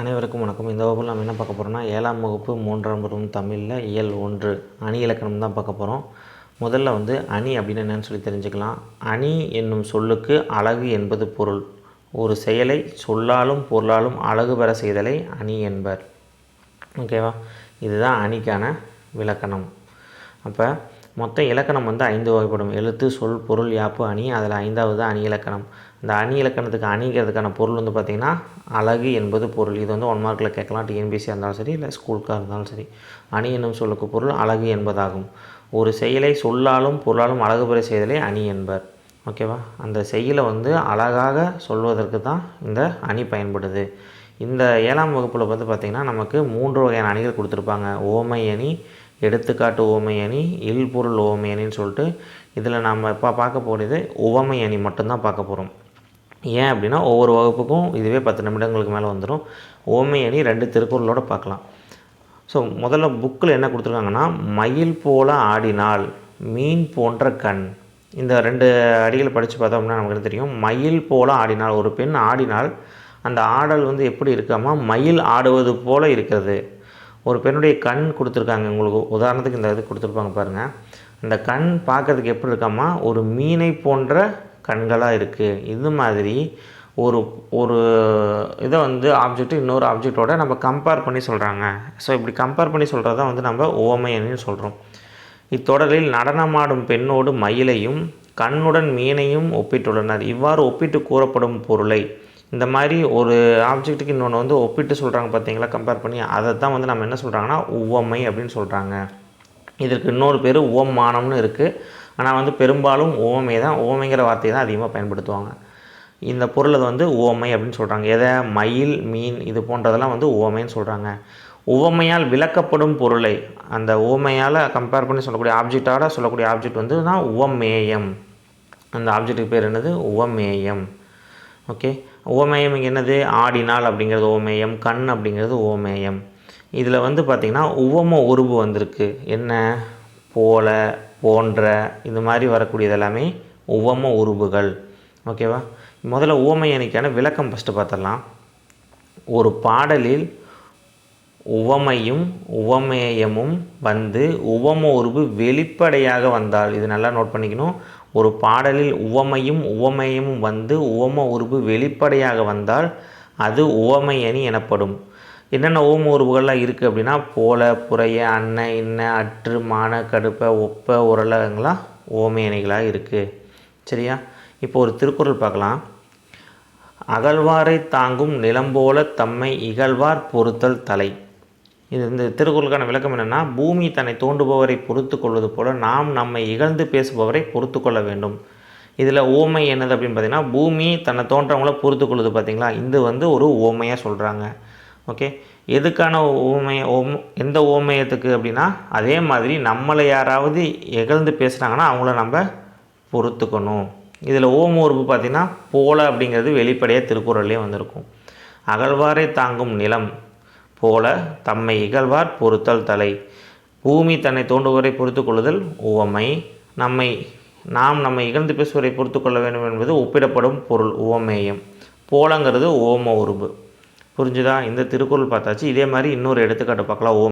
அனைவருக்கும் வணக்கம். இந்த வகுப்பில் நம்ம என்ன பார்க்க போகிறோம்னா ஏழாம் வகுப்பு மூன்றாம் பருவம் தமிழில் இயல் ஒன்று அணி இலக்கணம் தான் பார்க்க போகிறோம் முதல்ல வந்து அணி அப்படின்னு என்னன்னு சொல்லி தெரிஞ்சுக்கலாம். அணி என்னும் சொல்லுக்கு அழகு என்பது பொருள். ஒரு செயலை சொல்லாலும் பொருளாலும் அழகு பெற செய்தலை அணி என்பர். ஓகேவா? இதுதான் அணிக்கான விளக்கணம். அப்போ மொத்த இலக்கணம் வந்து ஐந்து வகைப்படும். எழுத்து சொல் பொருள் யாப்பு அணி. அதில் ஐந்தாவது அணி இலக்கணம். இந்த அணி இலக்கணத்துக்கு அணிங்கிறதுக்கான பொருள் வந்து பார்த்திங்கன்னா அழகு என்பது பொருள். இது வந்து ஒன் மார்க்கில் கேட்கலாம். டிஎன்பிசியாக இருந்தாலும் சரி இல்லை ஸ்கூலுக்காக இருந்தாலும் சரி. அணி என்னும் சொல்லுக்கு பொருள் அழகு என்பதாகும். ஒரு செயலை சொல்லாலும் பொருளாலும் அழகு பெற செய்தலே அணி என்பர். ஓகேவா அந்த செயலை வந்து அழகாக சொல்வதற்கு தான் இந்த அணி பயன்படுது. இந்த ஏழாம் வகுப்பில் வந்து பார்த்திங்கன்னா நமக்கு மூன்று வகையான அணிகள் கொடுத்துருப்பாங்க. ஓமை அணி எடுத்துக்காட்டு உவமை அணி இல்பொருள் உவமை அணின்னு சொல்லிட்டு இதில் நம்ம இப்போ பார்க்க போகிறது உவமை அணி மட்டும்தான் பார்க்க போகிறோம். ஏன் அப்படின்னா ஒவ்வொரு வகுப்புக்கும் இதுவே பத்து நிமிடங்களுக்கு மேலே வந்துடும். உவமை அணி ரெண்டு திருக்குறளோடு பார்க்கலாம். ஸோ முதல்ல புக்கில் என்ன கொடுத்துருக்காங்கன்னா மயில் போல ஆடினால் மீன் போன்ற கண். இந்த ரெண்டு அடிகள் படித்து பார்த்தோம் அப்படின்னா நமக்கு என்ன தெரியும்? மயில் போல ஆடினால் ஒரு பெண் ஆடினால் அந்த ஆடல் வந்து எப்படி இருக்காமல் மயில் ஆடுவது போல இருக்கிறது. ஒரு பெண்ணுடைய கண் கொடுத்துருக்காங்க. உங்களுக்கு உதாரணத்துக்கு இந்த இது கொடுத்துருப்பாங்க பாருங்கள் அந்த கண் பார்க்கறதுக்கு எப்படி இருக்காமா ஒரு மீனை போன்ற கண்களாக இருக்குது இது மாதிரி ஒரு ஒரு இதை வந்து ஆப்ஜெக்ட் இன்னொரு ஆப்ஜெக்டோட நம்ம கம்பேர் பண்ணி சொல்கிறாங்க ஸோ இப்படி கம்பேர் பண்ணி சொல்கிறது தான் வந்து நம்ம ஓமையன்னு சொல்கிறோம் இத்தொடரில் நடனமாடும் பெண்ணோடு மயிலையும் கண்ணுடன் மீனையும் ஒப்பிட்டுள்ளனர். இவ்வாறு ஒப்பிட்டு கூறப்படும் பொருளை இந்த மாதிரி ஒரு ஆப்ஜெக்ட்டுக்கு இன்னொன்று வந்து ஒப்பிட்டு சொல்கிறாங்க பார்த்தீங்களா கம்பேர் பண்ணி அதை தான் வந்து நம்ம என்ன சொல்கிறாங்கன்னா உவமை அப்படின்னு சொல்கிறாங்க இதற்கு இன்னொரு பேர் உவமானம்னு இருக்குது ஆனால் வந்து பெரும்பாலும் ஓமை தான் ஓமைங்கிற வார்த்தையை தான் அதிகமாக பயன்படுத்துவாங்க. இந்த பொருளை வந்து ஓமை அப்படின்னு சொல்கிறாங்க எதை? மயில் மீன் இது போன்றதெல்லாம் வந்து ஓமைன்னு சொல்கிறாங்க உவமையால் விளக்கப்படும் பொருளை அந்த உவமையால் கம்பேர் பண்ணி சொல்லக்கூடிய ஆப்ஜெக்டாக சொல்லக்கூடிய ஆப்ஜெக்ட் வந்து தான் உவமேயம். அந்த ஆப்ஜெக்ட்டுக்கு பேர் என்னது? உவமேயம். ஓகே ஓமேயம் என்னது? ஆடினால் அப்படிங்கிறது ஓமேயம் கண் அப்படிங்கிறது ஓமேயம். இதில் வந்து பார்த்திங்கன்னா உவம உருவு வந்திருக்கு. என்ன? போல போன்ற இது மாதிரி வரக்கூடியது எல்லாமே உவம உருவுகள் ஓகேவா? முதல்ல ஓமையணிக்கான விளக்கம் ஃபஸ்ட்டு பார்த்துடலாம். ஒரு பாடலில் உவமையும் உவமேயமும் வந்து உவம உருவு வெளிப்படையாக வந்தால் இது நல்லா நோட் பண்ணிக்கணும். ஒரு பாடலில் உவமையும் உவமையும் வந்து உவம உருவு வெளிப்படையாக வந்தால் அது உவமை அணி எனப்படும். என்னென்ன ஓம உருவுகள்லாம் இருக்குது அப்படின்னா போல புறைய அன்ன இன்ன அற்று மான கடுப்ப ஒப்ப உரலங்களாம் ஓமை அணிகளாக இருக்குது சரியா? இப்போ ஒரு திருக்குறள் பார்க்கலாம். அகழ்வாரை தாங்கும் நிலம்போல தம்மை இகழ்வார் பொறுத்தல் தலை. இது இந்த திருக்குறளுக்கான விளக்கம் என்னென்னா பூமி தன்னை தோண்டுபவரை பொறுத்து கொள்வது போல நாம் நம்மை இகழ்ந்து பேசுபவரை பொறுத்து கொள்ள வேண்டும். இதில் ஓமை என்னது அப்படின்னு பார்த்தீங்கன்னா பூமி தன்னை தோன்றவங்கள பொறுத்து கொள்வது பார்த்தீங்களா இது வந்து ஒரு ஓமையாக சொல்கிறாங்க ஓகே? எதுக்கான ஓமை ஓம் எந்த ஓமையத்துக்கு அப்படின்னா அதே மாதிரி நம்மளை யாராவது இகழ்ந்து பேசுகிறாங்கன்னா அவங்கள நம்ம பொறுத்துக்கணும். இதில் ஓம உறுப்பு பார்த்திங்கன்னா போல அப்படிங்கிறது வெளிப்படையாக திருக்குறள்லேயே வந்திருக்கும். அகழ்வாரை தாங்கும் நிலம். போல தம்மை இகழ்வார் பொறுத்தல் தலை. பூமி தன்னை தோண்டுவரை பொறுத்து கொள்ளுதல் உவமை. நம்மை நாம் நம்மை இகழ்ந்து பேசுவரை பொறுத்து கொள்ள வேண்டும் என்பது ஒப்பிடப்படும் பொருள் உவமேயம். போலங்கிறது ஓம உருபு புரிஞ்சுதா? இந்த திருக்குறள் பார்த்தாச்சு. இதே மாதிரி இன்னொரு எடுத்துக்காட்டு பார்க்கலாம். ஓம்